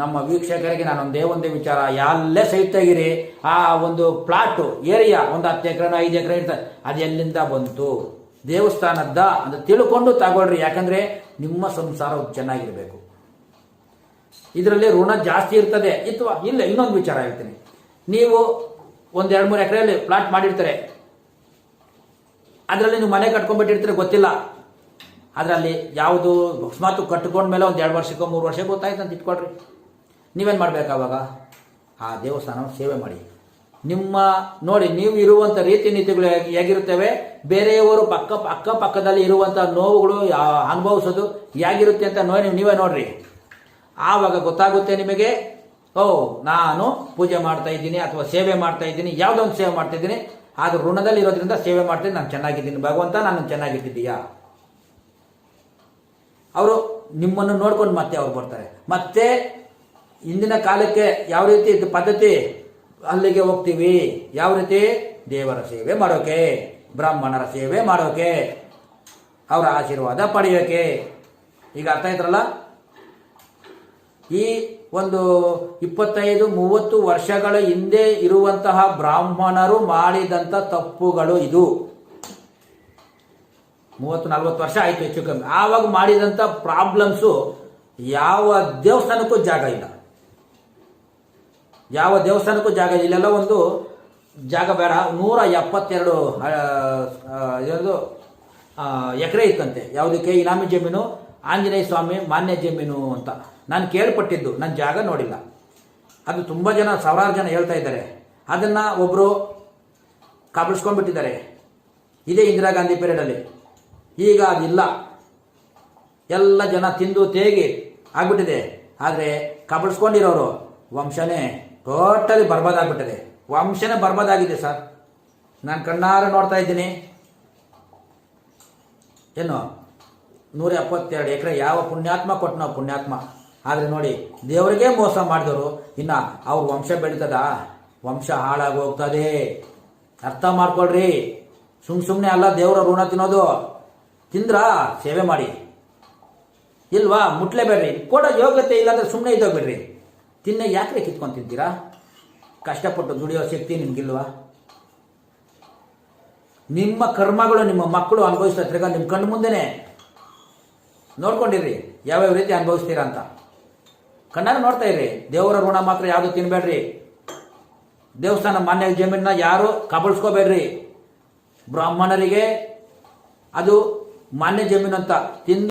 ನಮ್ಮ ವೀಕ್ಷಕರಿಗೆ ನಾನು ಒಂದೇ ವಿಚಾರ. ಎಲ್ಲೇ ಸಹಿತ ತೆಗಿರಿ ಆ ಒಂದು ಪ್ಲಾಟು ಏರಿಯಾ ಒಂದು ಹತ್ತು ಎಕರೆ ಐದು ಎಕರೆ ಇರ್ತದೆ. ಅದು ಎಲ್ಲಿಂದ ಬಂತು? ದೇವಸ್ಥಾನದ್ದ? ಅಂತ ತಿಳ್ಕೊಂಡು ತಗೊಳ್ರಿ. ಯಾಕಂದ್ರೆ ನಿಮ್ಮ ಸಂಸಾರ ಚೆನ್ನಾಗಿರ್ಬೇಕು. ಇದರಲ್ಲಿ ಋಣ ಜಾಸ್ತಿ ಇರ್ತದೆ. ಅಥವಾ ಇಲ್ಲ, ಇನ್ನೊಂದು ವಿಚಾರ ಹೇಳ್ತೀನಿ. ನೀವು ಒಂದು ಎರಡು ಮೂರು ಎಕರೆಯಲ್ಲಿ ಪ್ಲಾಟ್ ಮಾಡಿರ್ತಾರೆ. ಅದರಲ್ಲಿ ನೀವು ಮನೆ ಕಟ್ಕೊಂಡ್ಬಿಟ್ಟಿರ್ತೀರಿ, ಗೊತ್ತಿಲ್ಲ. ಅದರಲ್ಲಿ ಯಾವುದು ಅಕಸ್ಮಾತ್ ಕಟ್ಕೊಂಡ್ಮೇಲೆ ಒಂದು ಎರಡು ವರ್ಷಕ್ಕೋ ಮೂರು ವರ್ಷಕ್ಕೆ ಗೊತ್ತಾಯ್ತು ಅಂತ ಇಟ್ಕೊಳ್ರಿ. ನೀವೇನು ಮಾಡಬೇಕು ಆವಾಗ ಆ ದೇವಸ್ಥಾನ ಸೇವೆ ಮಾಡಿ. ನಿಮ್ಮ, ನೋಡಿ, ನೀವು ಇರುವಂಥ ರೀತಿ ನೀತಿಗಳು ಹೇಗ್- ಹೇಗಿರುತ್ತವೆ? ಬೇರೆಯವರು ಪಕ್ಕ, ಅಕ್ಕಪಕ್ಕದಲ್ಲಿ ಇರುವಂಥ ನೋವುಗಳು ಅನುಭವಿಸೋದು ಹೇಗಿರುತ್ತೆ ಅಂತ ನೋ ನೀವೇ ನೋಡ್ರಿ. ಆವಾಗ ಗೊತ್ತಾಗುತ್ತೆ ನಿಮಗೆ, ಓ, ನಾನು ಪೂಜೆ ಮಾಡ್ತಾ ಇದ್ದೀನಿ ಅಥವಾ ಸೇವೆ ಮಾಡ್ತಾ ಇದ್ದೀನಿ, ಯಾವುದೋ ಒಂದು ಸೇವೆ ಮಾಡ್ತಾ ಇದ್ದೀನಿ, ಆದ್ರೆ ಋಣದಲ್ಲಿ ಇರೋದ್ರಿಂದ ಸೇವೆ ಮಾಡ್ತೀನಿ, ನಾನು ಚೆನ್ನಾಗಿದ್ದೀನಿ. ಭಗವಂತ, ನಾನು ಚೆನ್ನಾಗಿಟ್ಟಿದ್ದೀಯಾ ಅವರು ನಿಮ್ಮನ್ನು ನೋಡ್ಕೊಂಡು ಮತ್ತೆ ಅವ್ರು ಬರ್ತಾರೆ. ಮತ್ತೆ ಇಂದಿನ ಕಾಲಕ್ಕೆ ಯಾವ ರೀತಿ ಇದು ಪದ್ಧತಿ? ಅಲ್ಲಿಗೆ ಹೋಗ್ತೀವಿ. ಯಾವ ರೀತಿ? ದೇವರ ಸೇವೆ ಮಾಡೋಕೆ, ಬ್ರಾಹ್ಮಣರ ಸೇವೆ ಮಾಡೋಕೆ, ಅವರ ಆಶೀರ್ವಾದ ಪಡೆಯೋಕೆ. ಈಗ ಅರ್ಥ ಆಯ್ತರಲ್ಲ? ಈ ಒಂದು ಇಪ್ಪತ್ತೈದು, ಮೂವತ್ತು ವರ್ಷಗಳ ಹಿಂದೆ ಇರುವಂತಹ ಬ್ರಾಹ್ಮಣರು ಮಾಡಿದಂಥ ತಪ್ಪುಗಳು ಇದು. ಮೂವತ್ತು, ನಲ್ವತ್ತು ವರ್ಷ ಆಯ್ತು ಹೆಚ್ಚು ಕಮ್ಮಿ. ಆವಾಗ ಮಾಡಿದಂಥ ಪ್ರಾಬ್ಲಮ್ಸು ಯಾವ ದೇವಸ್ಥಾನಕ್ಕೂ ಜಾಗ ಇಲ್ಲ. ಯಾವ ದೇವಸ್ಥಾನಕ್ಕೂ ಜಾಗ ಇಲ್ಲ. ಇಲ್ಲೆಲ್ಲ ಒಂದು ಜಾಗ ಬೇಡ. ನೂರ ಎಪ್ಪತ್ತೆರಡು ಯಾವುದು ಎಕರೆ ಇತ್ತಂತೆ. ಯಾವುದಕ್ಕೆ? ಇನಾಮಿ ಜಮೀನು, ಆಂಜನೇಯ ಸ್ವಾಮಿ, ಮಾನ್ಯ ಜಮೀನು ಅಂತ. ನಾನು ಕೇಳ್ಪಟ್ಟಿದ್ದು. ನನ್ನ ಜಾಗ ನೋಡಿಲ್ಲ. ಅದು ತುಂಬ ಜನ, ಸಾವಿರಾರು ಜನ ಹೇಳ್ತಾ ಇದ್ದಾರೆ. ಅದನ್ನು ಒಬ್ಬರು ಕಬಳಿಸ್ಕೊಂಡ್ಬಿಟ್ಟಿದ್ದಾರೆ ಇದೇ ಇಂದಿರಾ ಗಾಂಧಿ ಪೀರಿಯಡಲ್ಲಿ ಈಗ ಅದಿಲ್ಲ. ಎಲ್ಲ ಜನ ತಿಂದು ತೇಗಿ ಆಗ್ಬಿಟ್ಟಿದೆ. ಆದರೆ ಕಬಳಿಸ್ಕೊಂಡಿರೋರು ವಂಶನೇ ಟೋಟಲಿ ಬರ್ಬಾದಾಗ್ಬಿಟ್ಟಿದೆ. ವಂಶನೇ ಬರ್ಬಾದಾಗಿದೆ ಸರ್. ನಾನು ಕಣ್ಣಾರ ನೋಡ್ತಾ ಇದ್ದೀನಿ. ಏನು? ನೂರ ಎಪ್ಪತ್ತೆರಡು ಎಕರೆ ಯಾವ ಪುಣ್ಯಾತ್ಮ ಕೊಟ್ಟನೋ ಪುಣ್ಯಾತ್ಮ. ಆದರೆ ನೋಡಿ, ದೇವರಿಗೆ ಮೋಸ ಮಾಡಿದವರು ಇನ್ನು ಅವ್ರ ವಂಶ ಬೆಳೀತದ? ವಂಶ ಹಾಳಾಗಿ ಹೋಗ್ತದೆ ಅರ್ಥ ಮಾಡ್ಕೊಳ್ರಿ. ಸುಮ್ ಸುಮ್ಮನೆ ಅಲ್ಲ, ದೇವರ ಋಣ ತಿನ್ನೋದು. ತಿಂದ್ರ ಸೇವೆ ಮಾಡಿ. ಇಲ್ವಾ? ಮುಟ್ಲೇಬೇಡ್ರಿ. ಕೊಡೋ ಯೋಗ್ಯತೆ ಇಲ್ಲಾಂದ್ರೆ ಸುಮ್ಮನೆ ಇದ್ದೋಗ್ಬೇಡ್ರಿ. ತಿನ್ನ ಯಾಕೆ ಕಿತ್ಕೊಂತಿದ್ದೀರಾ ಕಷ್ಟಪಟ್ಟು ದುಡಿಯೋ ಶಕ್ತಿ ನಿಮಗಿಲ್ವಾ? ನಿಮ್ಮ ಕರ್ಮಗಳು ನಿಮ್ಮ ಮಕ್ಕಳು ಅನುಭವಿಸ್ತಾ ತಿರ್ಗ ನಿಮ್ಮ ಕಣ್ಣು ಮುಂದೆನೆ. ನೋಡ್ಕೊಂಡಿರ್ರಿ, ಯಾವ್ಯಾವ ರೀತಿ ಅನುಭವಿಸ್ತೀರಾ ಅಂತ. ಕಣ್ಣಾಗ ನೋಡ್ತಾ ಇರ್ರಿ, ದೇವರ ಋಣ ಮಾತ್ರ ಯಾವುದು ತಿನ್ಬೇಡ್ರಿ. ದೇವಸ್ಥಾನ ಮಾನ್ಯ ಜಮೀನ ಯಾರು ಕಬಳಿಸ್ಕೋಬೇಡ್ರಿ ಬ್ರಾಹ್ಮಣರಿಗೆ ಅದು ಮಾನ್ಯ ಜಮೀನು ಅಂತ ತಿಂದು